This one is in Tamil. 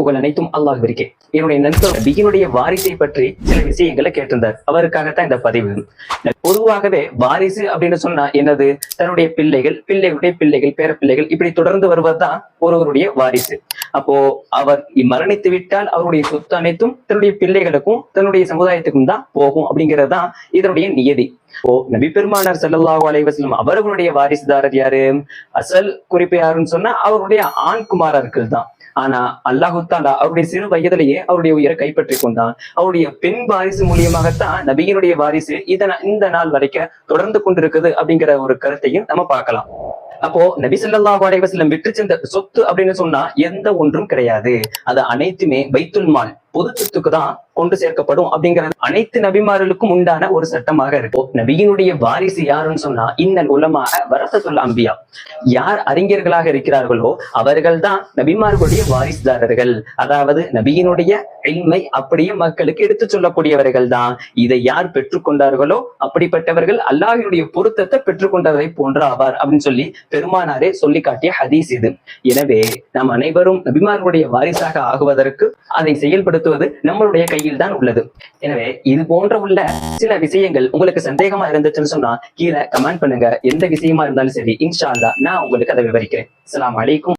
புகழ் அனைத்தும் அல்லாஹ் இருக்கே என்னுடைய நண்பர் நபியினுடைய வாரிசை பற்றி சில விஷயங்களை கேட்டிருந்தார். அவருக்காகத்தான் இந்த பதிவு. பொதுவாகவே வாரிசு அப்படின்னு சொன்னா என்னது? தன்னுடைய பிள்ளைகள் பிள்ளைகளுடைய பிள்ளைகள் பேர பிள்ளைகள் இப்படி தொடர்ந்து வருவதுதான் ஒருவருடைய வாரிசு. அப்போ அவர் மரணித்து விட்டால் அவருடைய சொத்து அனைத்தும் தன்னுடைய பிள்ளைகளுக்கும் தன்னுடைய சமுதாயத்துக்கும் தான் போகும் அப்படிங்கிறது தான் இதனுடைய நியதி. ஓ நபி பெருமானார் செல்லல்லாஹு அலைஹி அவர்களுடைய வாரிசுதாரர் யாரு? அசல் குறிப்பு யாருன்னு சொன்னா அவருடைய ஆண் குமாரர்கள் தான் ஆனா அல்லாஹு தாலா அவருடைய சிறு வயதிலேயே அவருடைய உயிரை கைப்பற்றி கொண்டான். அவருடைய பெண் வாரிசு மூலியமாகத்தான் நபியினுடைய வாரிசு இதன இந்த நாள் வரைக்கும் தொடர்ந்து கொண்டிருக்குது அப்படிங்கிற ஒரு கருத்தையும் நம்ம பார்க்கலாம். அப்போ நபி சொல்லா அலைஹி விட்டு சென்ற சொத்து அப்படின்னு சொன்னா எந்த ஒன்றும் கிடையாது. அது அனைத்துமே வைத்துல்மால் பொது சொத்துக்கு தான் கொண்டு சேர்க்கப்படும் அப்படிங்கிறது அனைத்து நபிமார்களுக்கும் உண்டான ஒரு சட்டமாக இருக்கும் நபியினுடைய வாரிசு யாருன்னு சொன்னா இன்னல் உலமாக வரசத்துல் அம்பியா யார் அறிஞர்களாக இருக்கிறார்களோ அவர்கள் தான் நபிமார்களுடைய வாரிசுதாரர்கள். அதாவது நபியினுடைய இன்மை அப்படியே மக்களுக்கு எடுத்து சொல்லக்கூடியவர்கள் தான். இதை யார் பெற்றுக்கொண்டார்களோ அப்படிப்பட்டவர்கள் அல்லாஹினுடைய பொருத்தத்தை பெற்றுக்கொண்டதை போன்ற ஆவார் அப்படின்னு சொல்லி பெருமானாரே சொல்லி காட்டிய ஹதீஸ் இது. எனவே நாம் அனைவரும் நபிமார்களுடைய வாரிசாக ஆகுவதற்கு அதை செயல்படுத்துவது நம்மளுடைய கையில் தான் உள்ளது. எனவே இது போன்ற உள்ள சில விஷயங்கள் உங்களுக்கு சந்தேகமா இருந்துச்சுன்னு சொன்னா கீழே கமெண்ட் பண்ணுங்க. எந்த விஷயமா இருந்தாலும் சரி இன்ஷால்லா நான் உங்களுக்கு அதை விவரிக்கிறேன். அஸ்ஸலாமு வலைக்கும்